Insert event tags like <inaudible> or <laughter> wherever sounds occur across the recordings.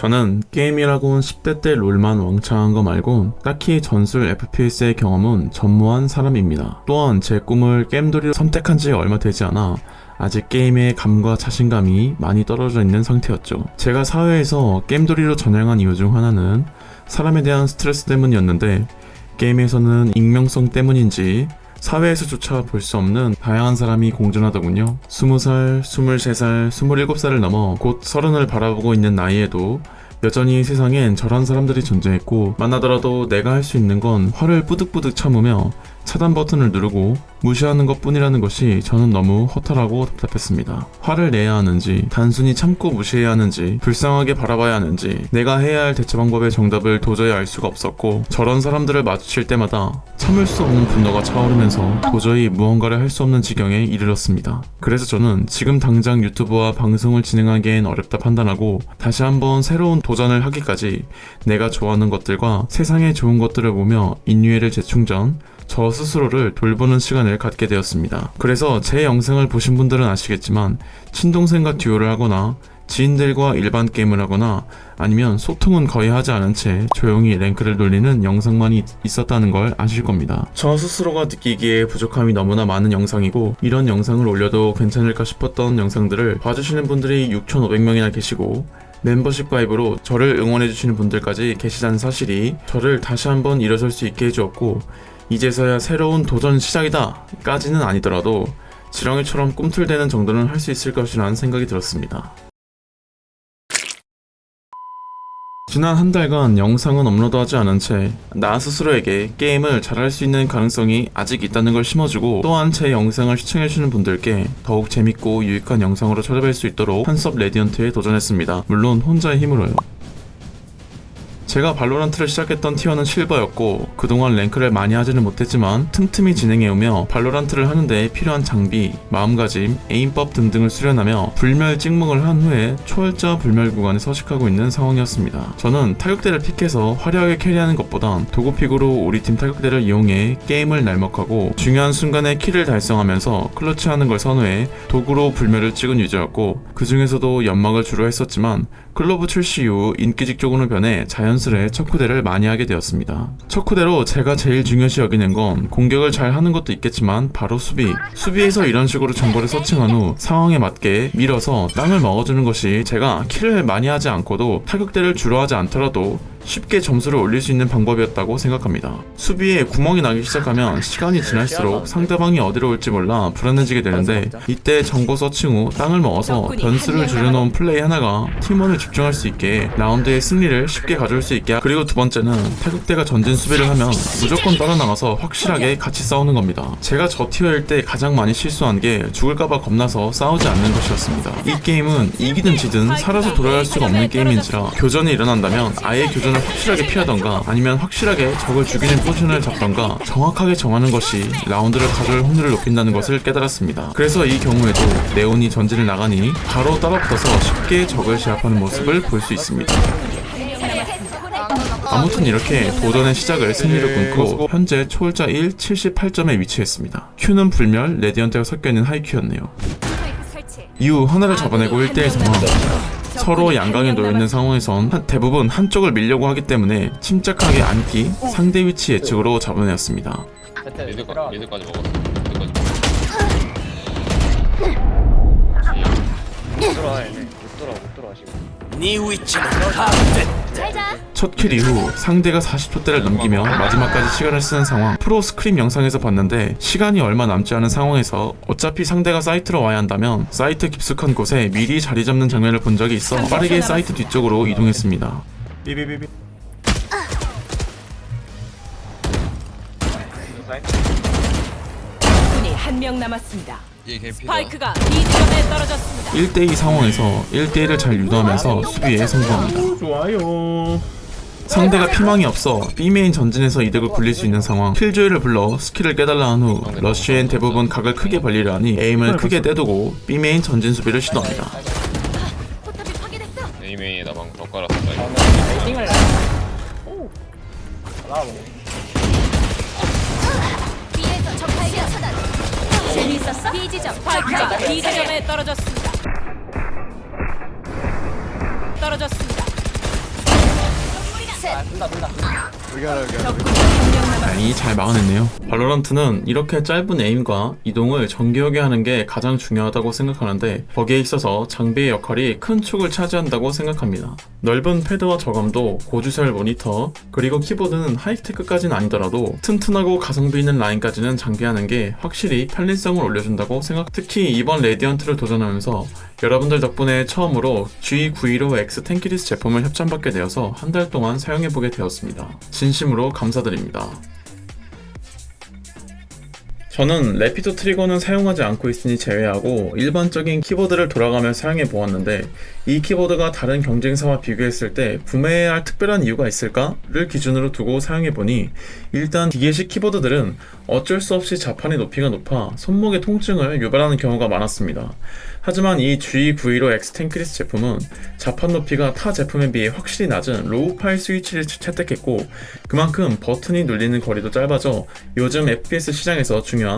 저는 게임이라곤 10대 때 롤만 왕창 한 거 말고 딱히 전술 FPS의 경험은 전무한 사람입니다. 또한 제 꿈을 게임돌이로 선택한 지 얼마 되지 않아 아직 게임의 감과 자신감이 많이 떨어져 있는 상태였죠. 제가 사회에서 게임돌이로 전향한 이유 중 하나는 사람에 대한 스트레스 때문이었는데 게임에서는 익명성 때문인지 사회에서조차 볼 수 없는 다양한 사람이 공존하더군요. 20살, 23살, 27살을 넘어 곧 서른을 바라보고 있는 나이에도 여전히 세상엔 저런 사람들이 존재했고 만나더라도 내가 할 수 있는 건 화를 뿌득뿌득 참으며 차단 버튼을 누르고 무시하는 것 뿐이라는 것이 저는 너무 허탈하고 답답했습니다. 화를 내야 하는지, 단순히 참고 무시해야 하는지, 불쌍하게 바라봐야 하는지, 내가 해야 할 대처 방법의 정답을 도저히 알 수가 없었고, 저런 사람들을 마주칠 때마다 참을 수 없는 분노가 차오르면서 도저히 무언가를 할 수 없는 지경에 이르렀습니다. 그래서 저는 지금 당장 유튜브와 방송을 진행하기엔 어렵다 판단하고, 다시 한번 새로운 도전을 하기까지 내가 좋아하는 것들과 세상에 좋은 것들을 보며 인류애를 재충전, 저 스스로를 돌보는 시간을 갖게 되었습니다. 그래서 제 영상을 보신 분들은 아시겠지만 친동생과 듀오를 하거나 지인들과 일반 게임을 하거나 아니면 소통은 거의 하지 않은 채 조용히 랭크를 돌리는 영상만이 있- 있었다는 걸 아실 겁니다. 저 스스로가 느끼기에 부족함이 너무나 많은 영상이고 이런 영상을 올려도 괜찮을까 싶었던 영상들을 봐주시는 분들이 6,500명이나 계시고 멤버십 가입으로 저를 응원해주시는 분들까지 계시다는 사실이 저를 다시 한번 일어설 수 있게 해주었고 이제서야 새로운 도전 시작이다 까지는 아니더라도 지렁이처럼 꿈틀대는 정도는 할 수 있을 것이라는 생각이 들었습니다. 지난 한 달간 영상은 업로드하지 않은 채 나 스스로에게 게임을 잘할 수 있는 가능성이 아직 있다는 걸 심어주고 또한 제 영상을 시청해주시는 분들께 더욱 재밌고 유익한 영상으로 찾아뵐 수 있도록 한섭 레디언트에 도전했습니다. 물론 혼자의 힘으로요. 제가 발로란트를 시작했던 티어는 실버였고 그동안 랭크를 많이 하지는 못했지만 틈틈이 진행해오며 발로란트를 하는데 필요한 장비, 마음가짐, 에임법 등등을 수련하며 불멸 찍먹을 한 후에 초월자 불멸 구간에 서식하고 있는 상황이었습니다. 저는 타격대를 픽해서 화려하게 캐리하는 것보단 도구픽으로 우리 팀 타격대를 이용해 게임을 날먹하고 중요한 순간에 킬을 달성하면서 클러치하는 걸 선호해 도구로 불멸을 찍은 유저였고 그 중에서도 연막을 주로 했었지만 클로브 출시 이후 인기직 쪽으로 변해 자연스레 척후대를 많이 하게 되었습니다. 척후대로 제가 제일 중요시 여기는 건 공격을 잘 하는 것도 있겠지만 바로 수비. 수비에서 이런 식으로 정보를 서칭한 후 상황에 맞게 밀어서 땅을 먹어주는 것이 제가 킬을 많이 하지 않고도 타격대를 주로 하지 않더라도 쉽게 점수를 올릴 수 있는 방법이었다고 생각합니다. 수비에 구멍이 나기 시작하면 <laughs> 시간이 지날수록 상대방이 어디로 올지 몰라 불안해지게 되는데 이때 정보 서칭 후 땅을 먹어서 변수를 줄여놓은 플레이 하나가 팀원을 집중할 수 있게 라운드의 승리를 쉽게 가져올 수 있게 하- 그리고 두 번째는 타격대가 전진 수비를 하면 무조건 따라나가서 확실하게 같이 싸우는 겁니다. 제가 저 티어일 때 가장 많이 실수한 게 죽을까봐 겁나서 싸우지 않는 것이었습니다. 이 게임은 이기든 지든 살아서 돌아갈 수가 없는 게임인지라 교전이 일어난다면 아예 교전 을 확실하게 피하던가 아니면 확실하게 적을 죽이는 포지션을 잡던가 정확하게 정하는 것이 라운드를 가져올 확률을 높인다는 것을 깨달았습니다. 그래서 이 경우에도 네온이 전진을 나가니 바로 따라붙어서 쉽게 적을 제압하는 모습을 볼 수 있습니다. 아무튼 이렇게 도전의 시작을 승리로 끊고 현재 초월자 1 78점에 위치했습니다. Q는 불멸, 레디언트가 섞여있는 하이큐였네요. 이후 하나를 잡아내고 1대1 상황 서로 양강에 놓여있는 상황에선 한- 대부분 한쪽을 밀려고 하기 때문에 침착하게 앉기, 상대 위치 예측으로 잡아내었습니다. 미드까, 미드까지 먹었어. 미드까지. 못 돌아 얘네 못 돌아 못 돌아 지금 첫 킬 이후 상대가 40초대를 넘기며 마지막까지 시간을 쓰는 상황. 프로 스크림 영상에서 봤는데 시간이 얼마 남지 않은 상황에서 어차피 상대가 사이트로 와야 한다면 사이트 깊숙한 곳에 미리 자리 잡는 장면을 본 적이 있어 빠르게 사이트 뒤쪽으로 이동했습니다. 삐비비비. 군이 한명 남았습니다. 얘 개피다. 스파이크가 B 지점에 떨어졌습니다. 1대2 상황에서 1대1을 잘 유도하면서 수비에 성공합니다 좋아요 상대가 피망이 없어 B메인 전진에서 이득을 굴릴 수 있는 상황 킬조이를 불러 스킬을 깨달라 한 후 러쉬엔 대부분 각을 크게 벌리려 하니 에임을 크게 떼두고 B메인 전진 수비를 시도합니다 에이메이 나방 더 깔았어. 나 이거. 나는 베이팅을 오 나와 있었어? B지점 스파이크가 B지점에 떨어졌습니다. 떨어졌습니다. 셋. 아, 다 돈다. 다행히 잘 막아냈네요. 발로란트는 이렇게 짧은 에임과 이동을 정교하게 하는 게 가장 중요하다고 생각하는데 거기에 있어서 장비의 역할이 큰 축을 차지한다고 생각합니다. 넓은 패드와 저감도 고주설 모니터 그리고 키보드는 하이테크까지는 아니더라도 튼튼하고 가성비 있는 라인까지는 장비하는 게 확실히 편리성을 올려준다고 생각 특히 이번 레디언트를 도전하면서 여러분들 덕분에 처음으로 G915X 탱키리스 제품을 협찬받게 되어서 한 달 동안 사용해보게 되었습니다. 진심으로 감사드립니다. 저는 레피도 트리거는 사용하지 않고 있으니 제외하고 일반적인 키보드를 돌아가며 사용해 보았는데 이 키보드가 다른 경쟁사와 비교했을 때 구매해야 할 특별한 이유가 있을까를 기준으로 두고 사용해 보니 일단 기계식 키보드들은 어쩔 수 없이 자판의 높이가 높아 손목의 통증을 유발하는 경우가 많았습니다. 하지만 이 G915X 탱크리스 제품은 자판 높이가 타 제품에 비해 확실히 낮은 로우 파일 스위치를 채택했고 그만큼 버튼이 눌리는 거리도 짧아져 요즘 FPS 시장에서 중요한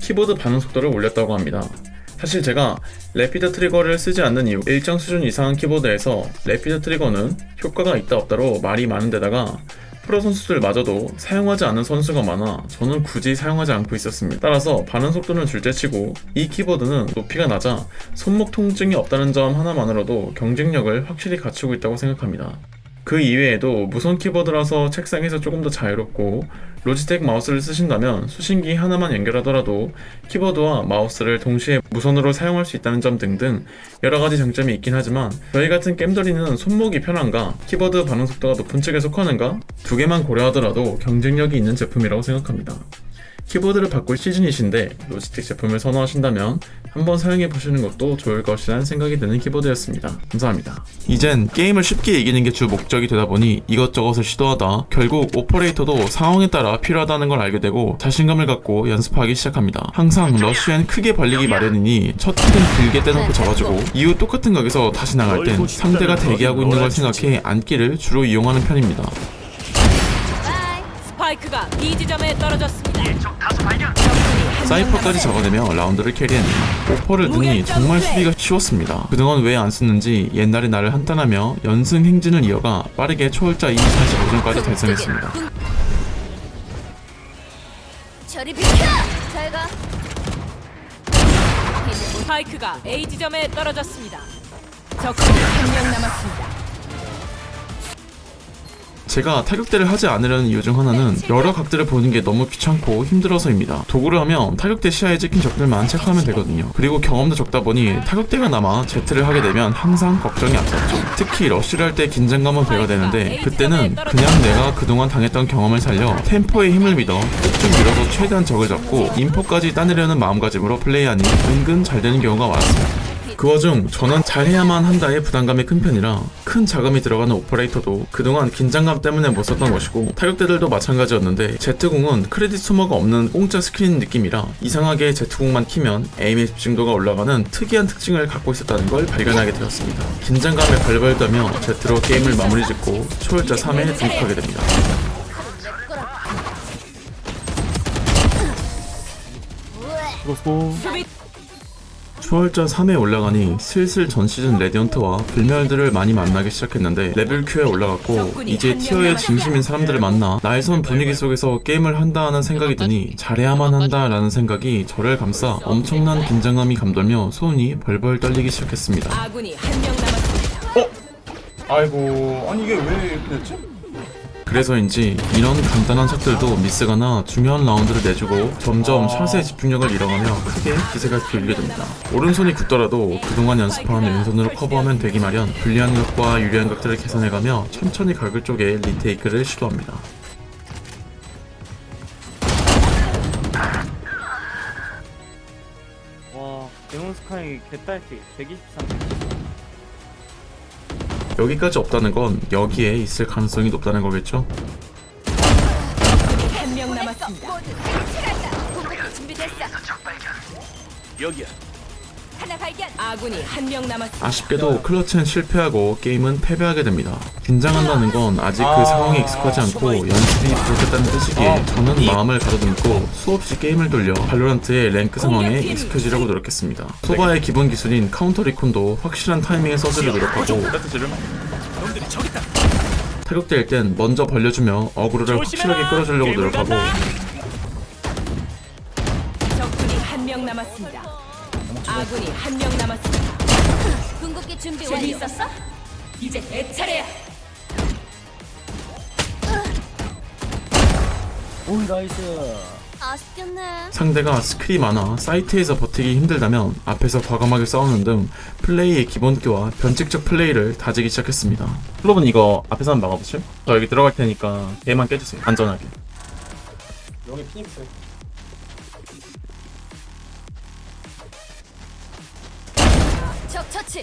키보드 반응 속도를 올렸다고 합니다. 사실 제가 레피드 트리거를 쓰지 않는 이유 일정 수준 이상한 키보드에서 레피드 트리거는 효과가 있다 없다로 말이 많은 데다가 프로 선수들마저도 사용하지 않는 선수가 많아 저는 굳이 사용하지 않고 있었습니다. 따라서 반응 속도는 줄째치고 이 키보드는 높이가 낮아 손목 통증이 없다는 점 하나만으로도 경쟁력을 확실히 갖추고 있다고 생각합니다. 그 이외에도 무선 키보드라서 책상에서 조금 더 자유롭고 로지텍 마우스를 쓰신다면 수신기 하나만 연결하더라도 키보드와 마우스를 동시에 무선으로 사용할 수 있다는 점 등등 여러 가지 장점이 있긴 하지만 저희 같은 겜돌이는 손목이 편한가 키보드 반응 속도가 높은 측에 속하는가 두 개만 고려하더라도 경쟁력이 있는 제품이라고 생각합니다. 키보드를 바꿀 시즌이신데 로지텍 제품을 선호하신다면 한번 사용해 보시는 것도 좋을 것이라는 생각이 드는 키보드였습니다. 감사합니다. 이젠 게임을 쉽게 이기는 게 주 목적이 되다 보니 이것저것을 시도하다 결국 오퍼레이터도 상황에 따라 필요하다는 걸 알게 되고 자신감을 갖고 연습하기 시작합니다. 항상 러쉬엔 크게 벌리기 마련이니 첫 킬은 길게 떼놓고 잡아주고 이후 똑같은 각에서 다시 나갈 땐 상대가 대기하고 있는 걸 생각해 안기를 주로 이용하는 편입니다. 스파이크가 B 지점에 떨어졌습니다. 한명 사이퍼까지 잡아내며 라운드를 캐리했네요. 오퍼를 드니 정말 수비가 쉬웠습니다. 그동안 왜 안 썼는지 옛날에 나를 한탄하며 연승 행진을 이어가 빠르게 초월자 245점까지 달성했습니다. 저리 비켜! 잘 가 스파이크가 A 지점에 떨어졌습니다. 적군이 한명 남았습니다. 제가 타격대를 하지 않으려는 이유 중 하나는 여러 각들을 보는 게 너무 귀찮고 힘들어서입니다. 도구를 하면 타격대 시야에 찍힌 적들만 체크하면 되거든요. 그리고 경험도 적다 보니 타격대가 남아 제트를 하게 되면 항상 걱정이 앞섰죠. 특히 러쉬를 할 때 긴장감은 배가 되는데 그때는 그냥 내가 그동안 당했던 경험을 살려 템포의 힘을 믿어 쭉쭉 밀어서 최대한 적을 잡고 인포까지 따내려는 마음가짐으로 플레이하니 은근 잘 되는 경우가 많았습니다. 그 와중 저는 잘해야만 한다의 부담감이 큰 편이라 큰 자금이 들어가는 오퍼레이터도 그동안 긴장감 때문에 못 썼던 것이고 타격대들도 마찬가지였는데 제트공은 크레딧 소모가 없는 공짜 스크린 느낌이라 이상하게 제트공만 키면 에임의 집중도가 올라가는 특이한 특징을 갖고 있었다는 걸 발견하게 되었습니다. 긴장감에 벌벌 떠며 제트로 게임을 마무리 짓고 초월자 3에 등극하게 됩니다. 수비 초월자 3에 올라가니 슬슬 전 시즌 레디언트와 불멸들을 많이 만나기 시작했는데 레벨 Q에 올라갔고 이제 티어의 진심인 사람들을 만나 나의 선 분위기 속에서 게임을 한다 하는 생각이 드니 잘해야만 한다 라는 생각이 저를 감싸 엄청난 긴장감이 감돌며 손이 벌벌 떨리기 시작했습니다. 아군이 한 명 남았습니다. 아이고 아니 이게 왜 이렇게 됐지? 그래서인지 이런 간단한 샷들도 미스가 나 중요한 라운드를 내주고 점점 샷의 집중력을 잃어가며 크게 기세가 풀리게 됩니다. 오른손이 굳더라도 그동안 연습한 왼손으로 커버하면 되기 마련 불리한 각과 유리한 각들을 계산해가며 천천히 각을 쪼개 리테이크를 시도합니다. 와 데몬 스카이 개딸기 123 여기까지 없다는 건 여기에 있을 가능성이 높다는 거겠죠? 한 명 남았습니다. 여기야 아군이 한 명 남았습니다. 아쉽게도 클러치는 실패하고 게임은 패배하게 됩니다. 긴장한다는 건 아직 그 상황에 익숙하지 않고 연습이 부족했다는 뜻이기에 저는 마음을 가다듬고 수없이 게임을 돌려 발로란트의 랭크 상황에 익숙해지려고 노력했습니다. 소바의 기본 기술인 카운터 리콘도 확실한 타이밍에 써주려 노력하고 타격대일 땐 먼저 벌려주며 어그로를 확실하게 끌어주려고 노력하고 아군이 한 명 남았습니다. 궁극기 준비 완료. 재미있었어? 이제 내 차례야. 오 나이스 아쉽겠네. 상대가 스킬이 많아 사이트에서 버티기 힘들다면 앞에서 과감하게 싸우는 등 플레이의 기본기와 변칙적 플레이를 다지기 시작했습니다. 클로브는 이거 앞에서 한번 막아보실? 저 여기 들어갈 테니까 얘만 깨주세요. 안전하게. 여기 피닉스. 적 처치.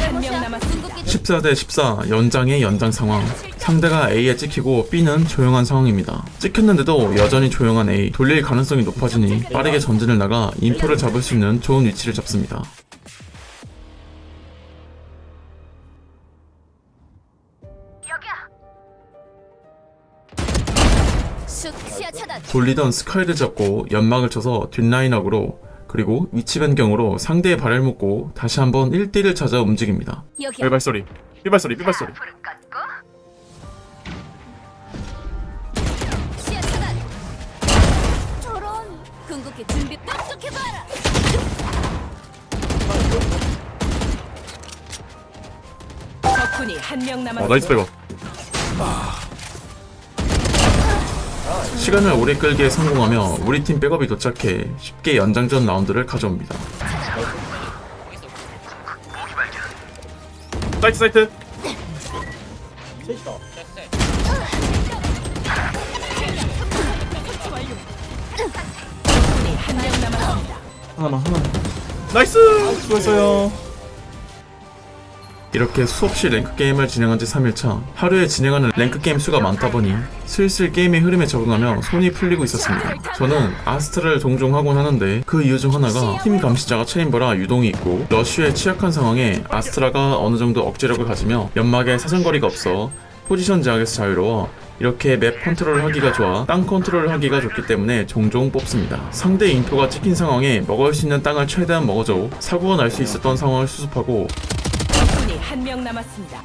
한명 남았습니다. 궁극기 14대 14 연장의 연장 상황. 상대가 A에 찍히고 B는 조용한 상황입니다. 찍혔는데도 여전히 조용한 A. 돌릴 가능성이 높아지니 빠르게 전진을 나가 인포를 잡을 수 있는 좋은 위치를 잡습니다. 돌리던 스카이를 잡고 연막을 쳐서 뒷라인업으로 그리고 위치 변경으로 상대의 발을 묶고 다시 한번 1대1을 찾아 움직입니다. 여기. 삐발소리. 삐발소리 아. 나이스 백업 시간을 오래 끌기에 성공하며 우리 팀 백업이 도착해 쉽게 연장전 라운드를 가져옵니다. 사이트 사이트 셋이다. 하나만 하나만. 나이스! 수고했어요 이렇게 수없이 랭크 게임을 진행한 지 3일차 하루에 진행하는 랭크 게임 수가 많다 보니 슬슬 게임의 흐름에 적응하며 손이 풀리고 있었습니다 저는 아스트라를 종종 하곤 하는데 그 이유 중 하나가 팀 감시자가 체인버라 유동이 있고 러쉬에 취약한 상황에 아스트라가 어느 정도 억제력을 가지며 연막에 사정거리가 없어 포지션 제약에서 자유로워 이렇게 맵 컨트롤을 하기가 좋아 땅 컨트롤을 하기가 좋기 때문에 종종 뽑습니다. 상대 인포가 찍힌 상황에 먹을 수 있는 땅을 최대한 먹어줘 사고가 날 수 있었던 상황을 수습하고 한 명 남았습니다.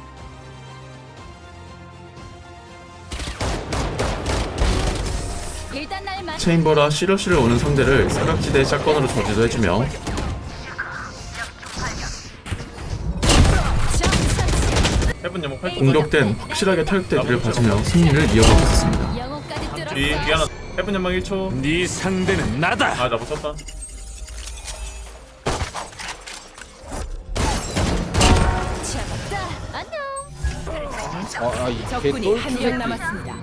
일단 날만. 체인버라 시러시를 오는 상대를 사각지대 샷건으로 저지도 해주며. 공격된 확실하게 타격대들을 봐주며 승리를 이어가고 있었습니다. 뒤 뒤 하나 해븐 연막 1초 네 상대는 나다. 아 나 붙였다 잡았다. 안녕. 아, 이 적군이 한명 남았습니다.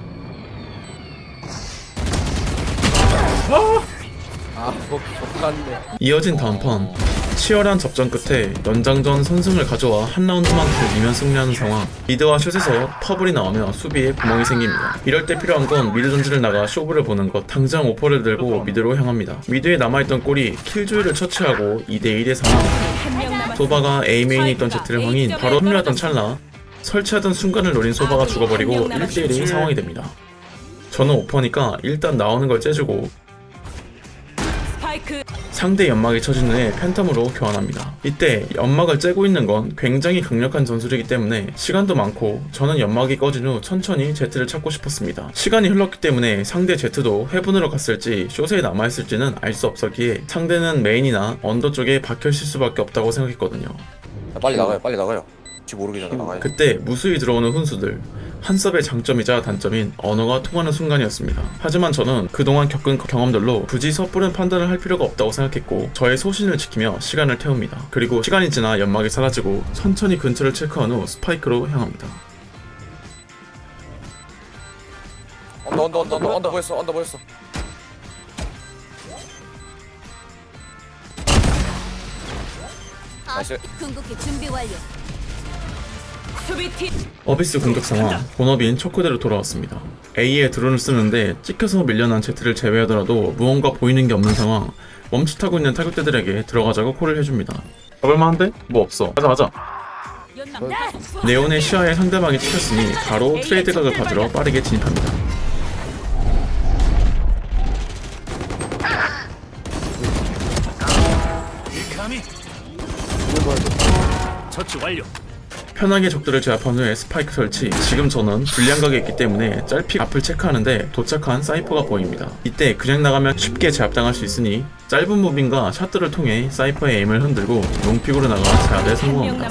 아, 뭐 족같네. 이어진 다음 판 치열한 접전 끝에 연장전 선승을 가져와 한 라운드만 더 이면 승리하는 상황 미드와 슛에서 퍼블이 나오며 수비에 구멍이 생깁니다 이럴 때 필요한 건 미드 전진을 나가 쇼부를 보는 것 당장 오퍼를 들고 미드로 향합니다 미드에 남아있던 골이 킬조이를 처치하고 2대1의 상황 한명 남았습니다. 소바가 A메인에 있던 Z를 확인 바로 합류하던 찰나 설치하던 순간을 노린 소바가 죽어버리고 1대1의 상황이 됩니다 저는 오퍼니까 일단 나오는 걸 째주고 상대 연막이 쳐진 후에 팬텀으로 교환합니다. 이때 연막을 째고 있는 건 굉장히 강력한 전술이기 때문에 시간도 많고 저는 연막이 꺼진 후 천천히 Z를 찾고 싶었습니다. 시간이 흘렀기 때문에 상대 Z도 해븐으로 갔을지 숏에 남아있을지는 알 수 없었기에 상대는 메인이나 언더 쪽에 박혀있을 수밖에 없다고 생각했거든요. 야, 빨리 나가요 빨리 나가요 혹시 모르기 전에 나가요 그때 무수히 들어오는 훈수들 한섭의 장점이자 단점인 언어가 통하는 순간이었습니다. 하지만 저는 그동안 겪은 경험들로 굳이 섣부른 판단을 할 필요가 없다고 생각했고 저의 소신을 지키며 시간을 태웁니다. 그리고 시간이 지나 연막이 사라지고 천천히 근처를 체크한 후 스파이크로 향합니다. 언더 언더 언더 언더 언더 보였어 언더 보였어 아, 나이스. 궁극기 준비 완료. 어비스 공격 상황 본업인 초크대로 돌아왔습니다. A에 드론을 쓰는데 찍혀서 밀려난 Z를 제외하더라도 무언가 보이는 게 없는 상황 멈칫하고 있는 타격대들에게 들어가자고 콜을 해줍니다. 잡을만한데? 뭐 없어. 가자 가자. 네온의 시야에 상대방이 찍혔으니 바로 트레이드 각을 받으러 빠르게 진입합니다. 처치 완료. 편하게 적들을 제압한 후에 스파이크 설치. 지금 저는 불량각에 있기 때문에 짧게 앞을 체크하는데 도착한 사이퍼가 보입니다. 이때 그냥 나가면 쉽게 제압당할 수 있으니 짧은 무빙과 샷들을 통해 사이퍼의 에임을 흔들고 롱픽으로 나가 제압에 성공합니다.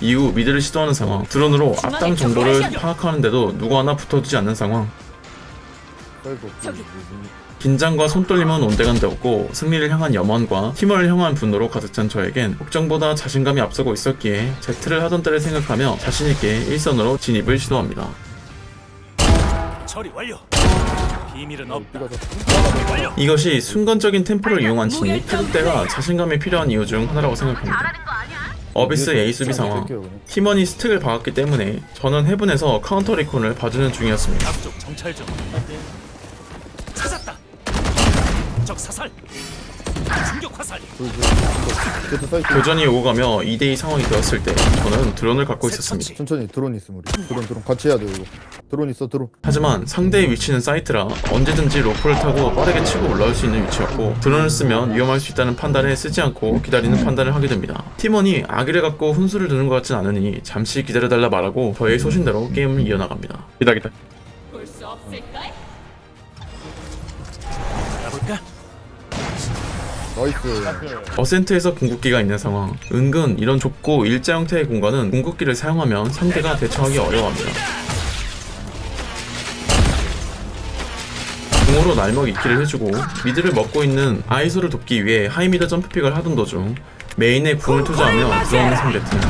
이후 미드를 시도하는 상황. 드론으로 앞당 정보를 파악하는데도 누구 하나 붙어주지 않는 상황 긴장과 손떨림은 온데간데 없고 승리를 향한 염원과 팀원을 향한 분노로 가득 찬 저에겐 걱정보다 자신감이 앞서고 있었기에 제트를 하던 때를 생각하며 자신있게 일선으로 진입을 시도합니다. 처리 완료. 비밀은 없다. 이것이 순간적인 템포를 이용한 진입 태극대가 자신감이 필요한 이유 중 하나라고 생각합니다. 어비스 A 수비 상황. 팀원이 스택을 박았기 때문에 저는 해븐에서 카운터 리콘을 봐주는 중이었습니다. 앞쪽 정찰 중. 적 사살. 충격 화살. 교전이 오고 가며 2대2 상황이 되었을 때 저는 드론을 갖고 있었습니다 천천히 드론 있음 우리 드론 드론 같이 해야 돼 이거 드론 있어 드론 하지만 상대의 위치는 사이트라 언제든지 로프를 타고 빠르게 치고 올라올 수 있는 위치였고 드론을 쓰면 위험할 수 있다는 판단에 쓰지 않고 기다리는 판단을 하게 됩니다. 팀원이 아기를 갖고 훈수를 두는 것 같진 않으니 잠시 기다려달라 말하고 저의 소신대로 게임을 이어나갑니다. 기다 기다. 나이스 어센트에서 궁극기가 있는 상황. 은근 이런 좁고 일자 형태의 공간은 궁극기를 사용하면 상대가 대처하기 어려워합니다. 궁으로 날먹 있기를 해주고 미드를 먹고 있는 아이소를 돕기 위해 하이미드 점프픽을 하던 도중 메인에 궁을 투자하며 들어오는 상대팀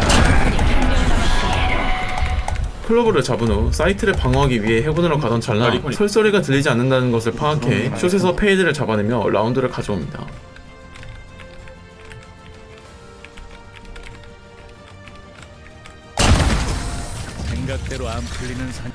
클로버를 잡은 후 사이트를 방어하기 위해 해븐으로 가던 찰나 설소리가 들리지 않는다는 것을 파악해 숏에서 페이드를 잡아내며 라운드를 가져옵니다. 생각대로 안 풀리는 산.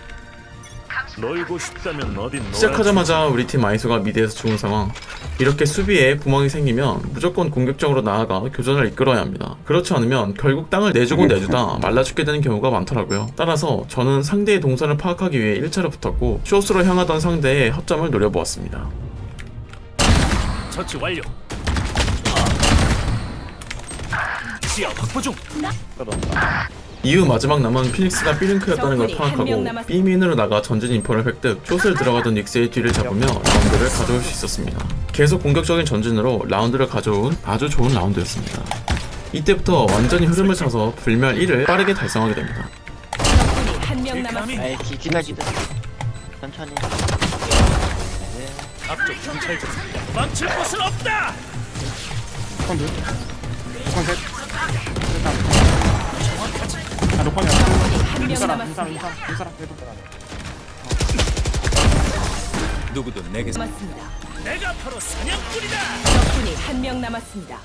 놀고 싶다면 어딘 놀아. 시작하자마자 우리 팀 아이소가 미드에서 죽은 상황. 이렇게 수비에 구멍이 생기면 무조건 공격적으로 나아가 교전을 이끌어야 합니다. 그렇지 않으면 결국 땅을 내주고 내주다 말라 죽게 되는 경우가 많더라고요. 따라서 저는 상대의 동선을 파악하기 위해 1차로 붙었고 숏으로 향하던 상대의 허점을 노려보았습니다. 처치 완료. 시야 확보 중. 이후 마지막 남은 피닉스가 B링크였다는 걸 파악하고. B민으로 나가 전진 인포를 획득 숏을 들어가던 닉스의 뒤를 잡으며 라운드를 가져올 수 있었습니다. 계속 공격적인 전진으로 라운드를 가져온 아주 좋은 라운드였습니다. 이때부터 완전히 흐름을 타서 불멸 1을 빠르게 달성하게 됩니다. 적군이 한명 남았습니다. 아이 기기나 기다 천천히 앞쪽 정찰 중. 망칠 곳은 없다. 한 명 남았습니다. 누구도 내게 남았습니다. 내가 바로 사냥꾼이다. 적군이 한 명 남았습니다.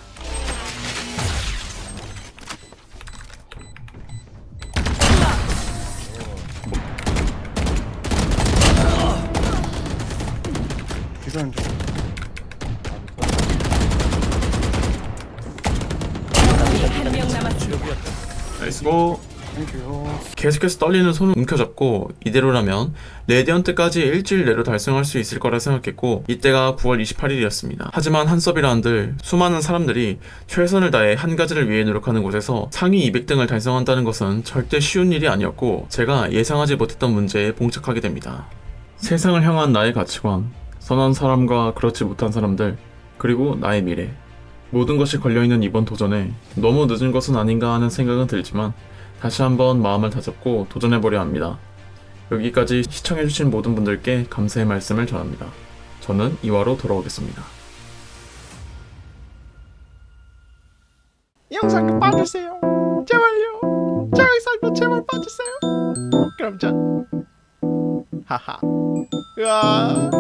적군이 한 명 남았습니다. 나이스고 계속해서 떨리는 손을 움켜잡고 이대로라면 레디언트까지 일주일 내로 달성할 수 있을 거라 생각했고 이때가 9월 28일이었습니다. 하지만 한섭이라는들 수많은 사람들이 최선을 다해 한 가지를 위해 노력하는 곳에서 상위 200등을 달성한다는 것은 절대 쉬운 일이 아니었고 제가 예상하지 못했던 문제에 봉착하게 됩니다. 세상을 향한 나의 가치관, 선한 사람과 그렇지 못한 사람들, 그리고 나의 미래. 모든 것이 걸려있는 이번 도전에 너무 늦은 것은 아닌가 하는 생각은 들지만 다시 한번 마음을 다잡고 도전해보려 합니다. 여기까지 시청해주신 모든 분들께 감사의 말씀을 전합니다. 저는 이화로 돌아오겠습니다. 영상 봐주세요. 제발요. 저기서 제발 봐주세요. 그럼 전 하하. 으아.